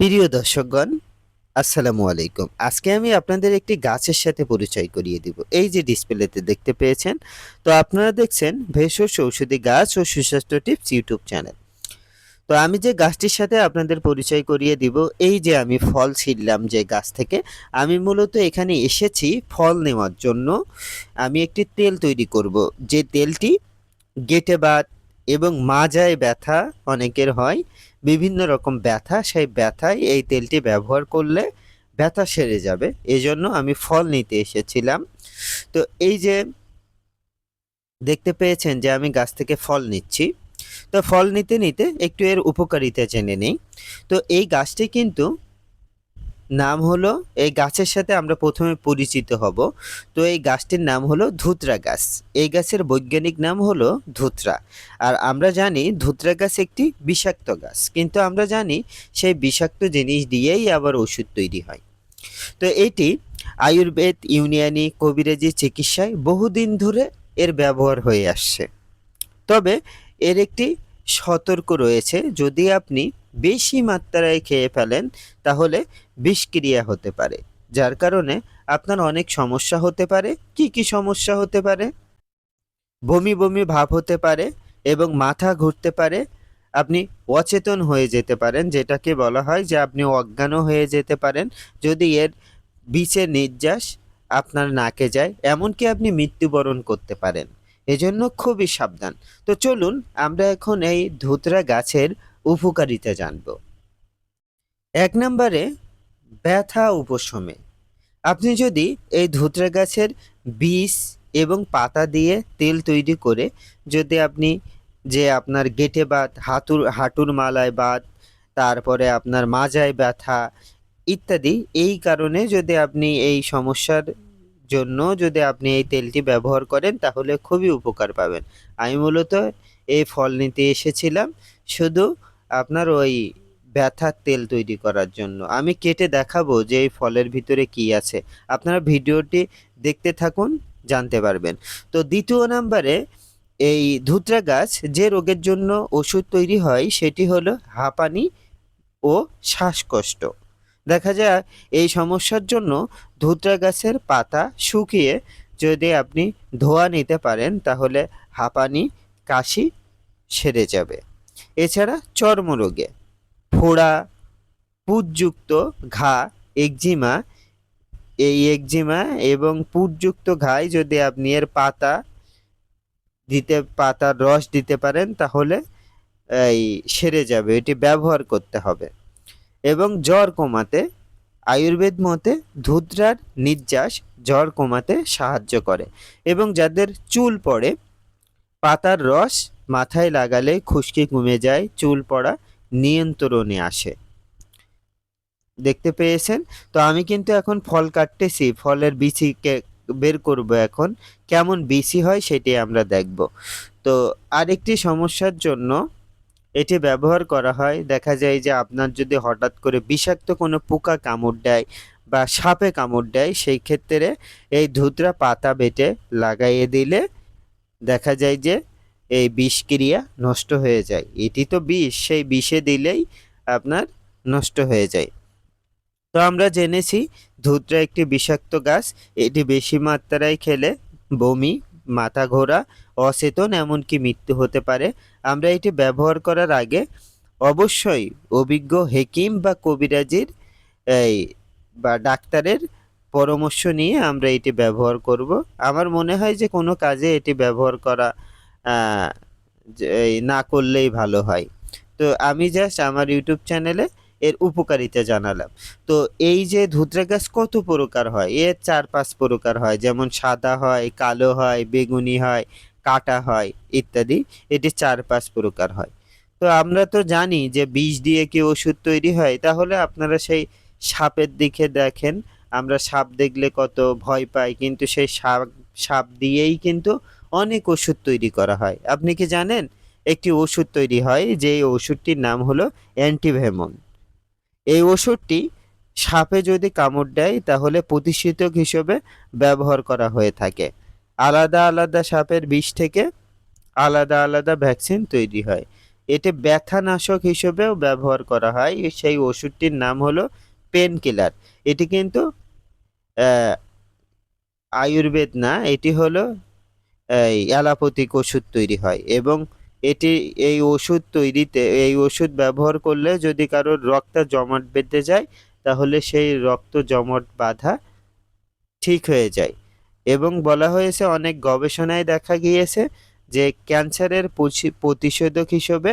প্রিয় দর্শকগণ, আসসালামু আলাইকুম। আজকে আমি আপনাদের একটি গাছের সাথে পরিচয় করিয়ে দিব। এই যে ডিসপ্লেতে দেখতে পেয়েছেন, তো আপনারা দেখছেন ভেষজ ঔষধি গাছ ও সুস্বাস্থ্য টিপস ইউটিউব চ্যানেল। তো আমি যে গাছটির সাথে আপনাদের পরিচয় করিয়ে দিব, এই যে আমি ফল ছিললাম যে গাছ থেকে, আমি মূলত এখানে এসেছি ফল নেওয়ার জন্য। আমি একটি তেল তৈরি করব, যে তেলটি গেটে বাত এবং মাজায় ব্যথা অনেকের হয়। বিভিন্ন রকম ব্যথা, সেই ব্যথায় এই তেলটি ব্যবহার করলে ব্যথা সেরে যাবে। এজন্য আমি ফল নিতে এসেছিলাম। তো এই যে দেখতে পেয়েছেন যে আমি গাছ থেকে ফল নিচ্ছি। তো ফল নিতে নিতে একটু এর উপকারিতা জেনে নিই। তো এই গাছটি কিন্তু নাম হলো, এই গাছের সাথে আমরা প্রথমে পরিচিত হব। তো এই গাছটির নাম হলো ধুতরা গাছ। এই গাছের বৈজ্ঞানিক নাম হলো ধুতরা। আর আমরা জানি ধুতরা গাছ একটি বিষাক্ত গাছ। কিন্তু আমরা জানি সেই বিষাক্ত জিনিস দিয়েই আবার ওষুধ তৈরি হয়। তো এটি আয়ুর্বেদ ইউনিয়ানি কবিরাজি চিকিৎসায় বহুদিন ধরে এর ব্যবহার হয়ে আসছে। তবে এর একটি সতর্ক রয়েছে। যদি আপনি বেশি মাত্রায় খেয়ে ফেলেন, তাহলে বিষক্রিয়া হতে পারে, যার কারণে আপনার অনেক সমস্যা হতে পারে। কি কি সমস্যা হতে পারে? বমি বমি ভাব হতে পারে এবং মাথা ঘুরতে পারে। আপনি অচেতন হয়ে যেতে পারেন, যেটাকে বলা হয় যে আপনি অজ্ঞানও হয়ে যেতে পারেন। যদি এর বিচের নির্যাস আপনার নাকে যায়, এমনকি আপনি মৃত্যুবরণ করতে পারেন। এজন্য খুবই সাবধান। তো চলুন, আমরা এখন এই ধুতরা গাছের উপকারিতা জানব। এক নম্বরে, ব্যথা উপশমে। আপনি যদি এই ধুতরা গাছের বীজ এবং পাতা দিয়ে তেল তৈরি করে যদি আপনি যে আপনার গেটে বাত, হাতুর, হাঁটুর মালায় বাত, তারপরে আপনার মাজায় ব্যথা ইত্যাদি, এই কারণে যদি আপনি এই সমস্যার জন্য যদি আপনি এই তেলটি ব্যবহার করেন, তাহলে খুবই উপকার পাবেন। আমি মূলত এই ফল নিতে এসেছিলাম। শুধু আপনার ওই ব্যথার তেল তৈরি করার জন্য। আমি কেটে দেখাবো যে এই ফলের ভিতরে কি আছে। আপনারা ভিডিওটি দেখতে থাকুন, জানতে পারবেন। তো দ্বিতীয় নাম্বারে, এই ধুতরা গাছ যে রোগের জন্য ওষুধ তৈরি হয়, সেটি হলো হাঁপানি ও শ্বাসকষ্ট। দেখা যায়, এই সমস্যার জন্য ধুতরা গাছের পাতা শুকিয়ে যদি আপনি ধোয়া নিতে পারেন, তাহলে হাঁপানি, কাশি সেরে যাবে। এছাড়া চর্মরোগে, ফোড়া পুজযুক্ত ঘা, একজিমা, এই একজিমা এবং পুজযুক্ত ঘায় যদি আপনি এর পাতা দিতে, পাতার রস দিতে পারেন তাহলে এই সেরে যাবে, এটি ব্যবহার করতে হবে। এবং জ্বর কমাতে, আয়ুর্বেদ মতে ধুদ্রার নির্যাস জ্বর কমাতে সাহায্য করে। এবং যাদের চুল পড়ে, পাতার রস মাথায় লাগালে খুশকি কমে যায়, চুল পড়া নিয়ন্ত্রণে আসে। দেখতে পেয়েছেন? তো আমি কিন্তু এখন ফল কাটতেছি, ফলের বিচিকে বের করব এখন। কেমন বিচি হয় সেটি আমরা দেখব। তো আরেকটি সমস্যার জন্য এটি ব্যবহার করা হয়। দেখা যায় যে আপনার যদি হঠাৎ করে বিষাক্ত কোনো পোকা কামড় দেয় বা সাপে কামড় দেয়, সেই ক্ষেত্রে এই ধুতরা পাতা বেটে লাগাইয়ে দিলে দেখা যায় যে এই বিষক্রিয়া নষ্ট হয়ে যায়। এটি তো বিষ, সেই বিষে দিলেই আপনার নষ্ট হয়ে যায়। তো আমরা জেনেছি, ধুতরা একটি বিষাক্ত গাছ, এটি বেশি মাত্রায় খেলে বমি, মাথা ঘোরা, অচেতন, এমনকি মৃত্যু হতে পারে। আমরা এটি ব্যবহার করার আগে অবশ্যই অভিজ্ঞ হেকিম বা কবিরাজির এই বা ডাক্তারের পরামর্শ নিয়ে আমরা এটি ব্যবহার করব। আমার মনে হয় যে কোনো কাজে এটি ব্যবহার করা না করলেই ভালো হয়। তো আমি জাস্ট আমার ইউটিউব চ্যানেলে এর উপকারিতা জানালাম। তো এই যে ধুতরা গাছ কত প্রকার হয়? এর চার পাঁচ প্রকার হয়, যেমন সাদা হয়, কালো হয়, বেগুনি হয়, কাটা হয় ইত্যাদি। এটি চার পাঁচ প্রকার হয়। তো আমরা তো জানি যে বিষ দিয়ে কি ওষুধ তৈরি হয়, তাহলে আপনারা সেই সাপের দিকে দেখেন। আমরা সাপ দেখলে কত ভয় পাই, কিন্তু সেই সাপ সাপ দিয়েই কিন্তু অনেক ওষুধ তৈরি করা হয়। আপনি কি জানেন? একটি ওষুধ তৈরি হয় যে ওষুধটির নাম হলো অ্যান্টিভেমন এই ওষুধটি সাপে যদি কামড় দেয়, তাহলে প্রতিষেধক হিসেবে ব্যবহার করা হয়ে থাকে। আলাদা আলাদা সাপের বিষ থেকে আলাদা আলাদা ভ্যাকসিন তৈরি হয়। এটি ব্যথানাশক হিসেবেও ব্যবহার করা হয়। সেই ওষুধটির নাম হলো পেন কিলার এটি কিন্তু আয়ুর্বেদ না, এটি হলো এই অ্যালোপ্যাথিক ওষুধ তৈরি হয় এবং এটি এই ওষুধ তৈরিতে, এই ওষুধ ব্যবহার করলে যদি কারোর রক্ত জমাট বেঁধে যায়, তাহলে সেই রক্ত জমাট বাঁধা ঠিক হয়ে যায়। এবং বলা হয়েছে, অনেক গবেষণায় দেখা গিয়েছে যে ক্যান্সারের প্রতিষেধক হিসেবে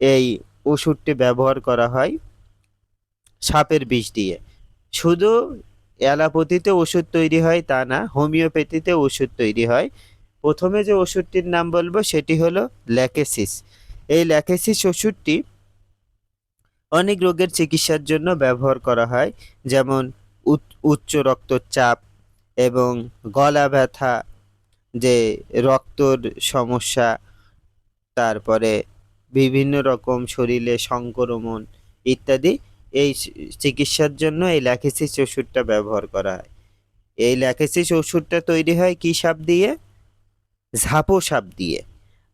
এই ওষুধটি ব্যবহার করা হয় সাপের বিষ দিয়ে। শুধু অ্যালোপ্যাথিতে ওষুধ তৈরি হয় তা না, হোমিওপ্যাথিতে ওষুধ তৈরি হয়। প্রথমে যে ওষুধটির নাম বলব সেটি হলো ল্যাকেসিস। এই ল্যাকেসিস ওষুধটি অনেক রোগের চিকিৎসার জন্য ব্যবহার করা হয়, যেমন উচ- উচ্চ রক্তচাপ এবং গলা ব্যথা, যে রক্তর সমস্যা, তারপরে বিভিন্ন রকম শরীরে সংক্রমণ ইত্যাদি, এই চিকিৎসার জন্য এই ল্যাকেসিস ওষুধটা ব্যবহার করা হয়। এই ল্যাকেসিস ওষুধটা তৈরি হয় কি সাপ দিয়ে? ঝাপো সাপ দিয়ে।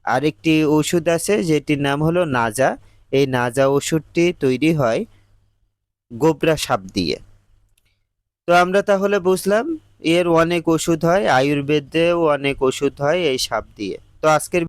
আরেকটি ওষুধ আছে, যেটির নাম হলো নাজা। এই নাজা ওষুধটি তৈরি হয় গোবরা সাপ দিয়ে। তো আমরা তাহলে বুঝলাম, এর অনেক ওষুধ হয়, আয়ুর্বেদেও অনেক ওষুধ হয় এই সাপ দিয়ে। তো আজকের